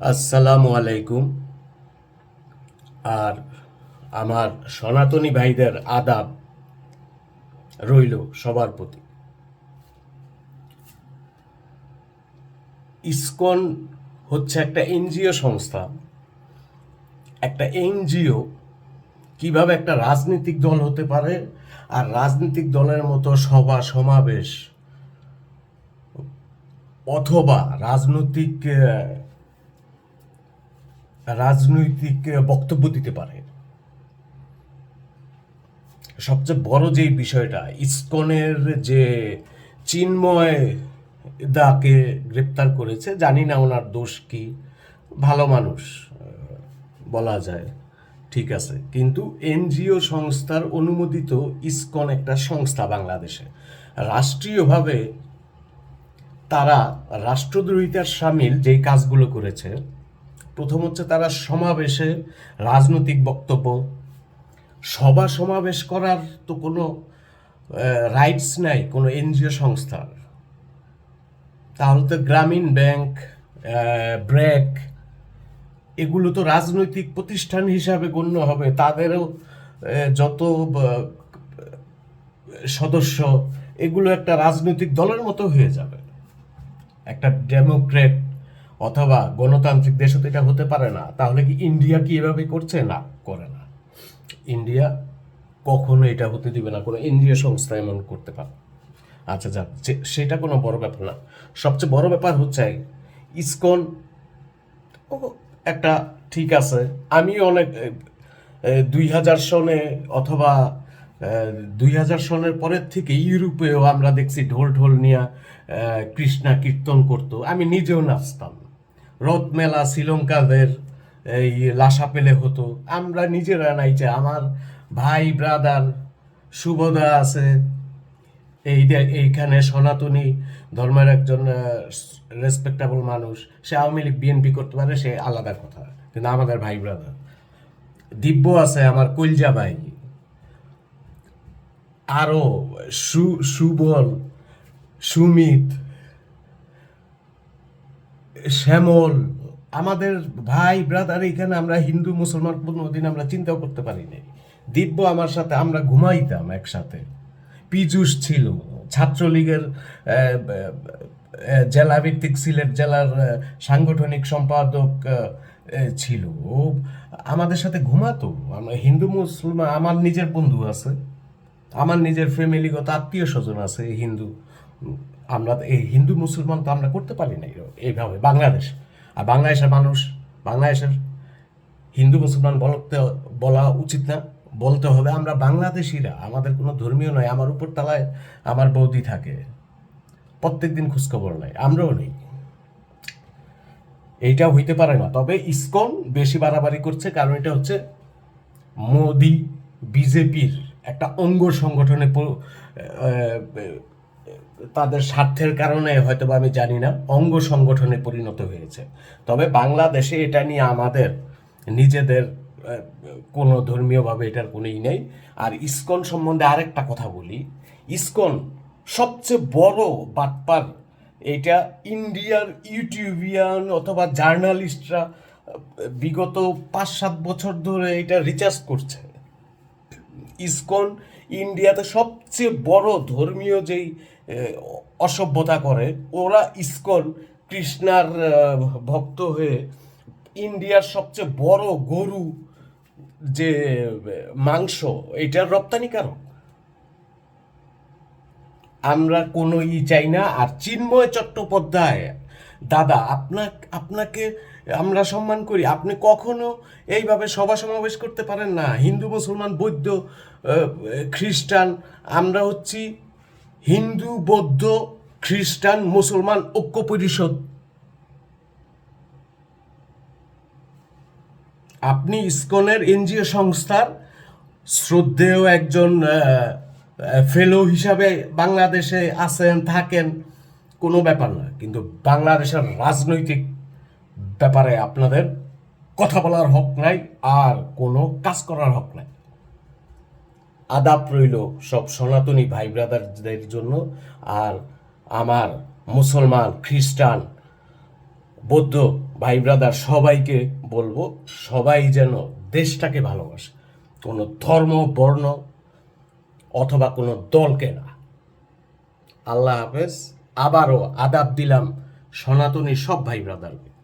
আসসালামু আলাইকুম। আর আমার সনাতনী ভাইদের আদাব রইল সবার প্রতি। ইসকন হচ্ছে একটা এনজিও সংস্থা। একটা এনজিও কীভাবে একটা রাজনৈতিক দল হতে পারে আর রাজনৈতিক দলের মতো সভা সমাবেশ অথবা রাজনৈতিক রাজনৈতিক বক্তব্য দিতে পারে। সবচেয়ে বড় যে বিষয়টা, ইসকনের যে চিন্ময় দাকে গ্রেপ্তার করেছে, জানি না ওনার দোষ কি, ভালো মানুষ বলা যায়, ঠিক আছে। কিন্তু এনজিও সংস্থার অনুমোদিত ইসকন একটা সংস্থা বাংলাদেশে। রাষ্ট্রীয়ভাবে তারা রাষ্ট্রদ্রোহিতার সামিল যেই কাজগুলো করেছে প্রথম হচ্ছে তারা সমাবেশে রাজনৈতিক বক্তব্য। সভা সমাবেশ করার তো কোনো রাইটস নাই, কোনো এনজিও সংস্থার। তাহলে তো গ্রামীণ ব্যাংক ব্র্যাক, এগুলো তো রাজনৈতিক প্রতিষ্ঠান হিসাবে গণ্য হবে। তাদেরও যত সদস্য, এগুলো একটা রাজনৈতিক দলের মতো হয়ে যাবে। একটা ডেমোক্রেট অথবা গণতান্ত্রিক দেশে তো এটা হতে পারে না, তাহলে কি ইন্ডিয়া কি এভাবে করছে? না, করে না। ইন্ডিয়া কখনো এটা হতে দিবে না, কোনো এনজিও সংস্থা এমন করতে পারে। আচ্ছা যাক যে- সেটা কোনো বড় ব্যাপার না। সবচেয়ে বড় ব্যাপার হচ্ছে, ইসকন একটা ঠিক আছে আমি অনেক দুই হাজার সনে অথবা দুই হাজার সনের পরের থেকে ইউরোপেও আমরা দেখছি ঢোল ঢোল নিয়ে কৃষ্ণা কীর্তন করতো। আমি নিজেও নাচতাম রথ মেলা শ্রীলঙ্কাদের এই লাশা পেলে হতো। আমরা নিজেরা নাইছে আমার ভাই ব্রাদার শুভদা আছে, এই এইখানে সনাতনী ধর্মের একজন রেসপেক্টেবল মানুষ, সে আওয়ামী লীগ বিএনপি করতে পারে, সে আলাদা কথা। কিন্তু আমাদের ভাই ব্রাদার দিব্য আছে আমার কলজা ভাই। আরও সু, সুবল, সুমিত শ্যামল আমাদের ভাই ব্রাদার এখানে আমরা হিন্দু মুসলমান কোনোদিন আমরা চিন্তাও করতে পারিনি। দিব্য আমার সাথে আমরা ঘুমাইতাম একসাথে। পীযুষ ছিল ছাত্রলীগের আহ, আহ, জেলা ভিত্তিক সিলেট জেলার সাংগঠনিক সম্পাদক ছিল। ও আমাদের সাথে ঘুমাতো। আমরা হিন্দু মুসলমান আমার নিজের বন্ধু আছে। আমার নিজের ফ্যামিলিগত আত্মীয় স্বজন আছে হিন্দু। আমরা এই হিন্দু মুসলমান তো আমরা করতে পারি না এইভাবে বাংলাদেশ। আর বাংলাদেশের মানুষ, বাংলাদেশের হিন্দু মুসলমান বলতে বলা উচিত না। বলতে হবে আমরা বাংলাদেশিরা, আমাদের কোনো ধর্মীয় নয়, আমার উপর তালায় আমার বৌদি থাকে। প্রত্যেক দিন খোঁজখবর নাই আমরাও নেই। এইটা হইতে পারে না। তবে ইসকন বেশি বাড়াবাড়ি করছে, কারণ এটা হচ্ছে মোদি বিজেপির একটা অঙ্গ সংগঠনে তাদের স্বার্থের কারণে হয়তো আমি জানি না, অঙ্গ সংগঠনে পরিণত হয়েছে। তবে বাংলাদেশে এটা নিয়ে আমাদের নিজেদের কোনো ধর্মীয়ভাবে এটার কোনোই নেই। আর ইস্কন সম্বন্ধে আরেকটা কথা বলি। ইস্কন সবচেয়ে বড় বাটপার এটা ইন্ডিয়ার ইউটিউবিয়ান অথবা জার্নালিস্টরা, বিগত পাঁচ সাত বছর ধরে এটা রিচার্জ করছে। ইস্কন ইন্ডিয়াতে সবচেয়ে বড় ধর্মীয় যেই অসভ্যতা করে। ওরা ইস্কন, কৃষ্ণার ভক্ত হয়ে ইন্ডিয়ার সবচেয়ে বড় গরু যে, মাংস, এটার রপ্তানিকারক আমরা কোনো ই চাই না। আর চিন্ময় চট্টোপাধ্যায়, দাদা আপনার আপনাকে আমরা সম্মান করি। আপনি কখনো এইভাবে সভা সমাবেশ করতে পারেন না। হিন্দু, মুসলমান, বৌদ্ধ খ্রিস্টান, আমরা হচ্ছি হিন্দু, বৌদ্ধ, খ্রিস্টান, মুসলমান, ঐক্য পরিষদ। আপনি ইসকনের এনজিও সংস্থার শ্রদ্ধেয় একজন ফেলো হিসাবে বাংলাদেশে আছেন, থাকেন, কোনো ব্যাপার না। কিন্তু বাংলাদেশের রাজনৈতিক ব্যাপারে আপনাদের কথা বলার হক নাই, আর কোনো কাজ করার হক নাই। আদাব রইল সব সনাতনী ভাই ব্রাদারদের জন্য। আর আমার মুসলমান, খ্রিস্টান, বৌদ্ধ ভাই ব্রাদার সবাইকে বলব, সবাই যেন দেশটাকে ভালোবাসে। কোনো ধর্ম, বর্ণ অথবা কোনো দলকে না। আল্লাহ হাফেজ, আবারও আদাব দিলাম সনাতনী সব ভাই ব্রাদারকে।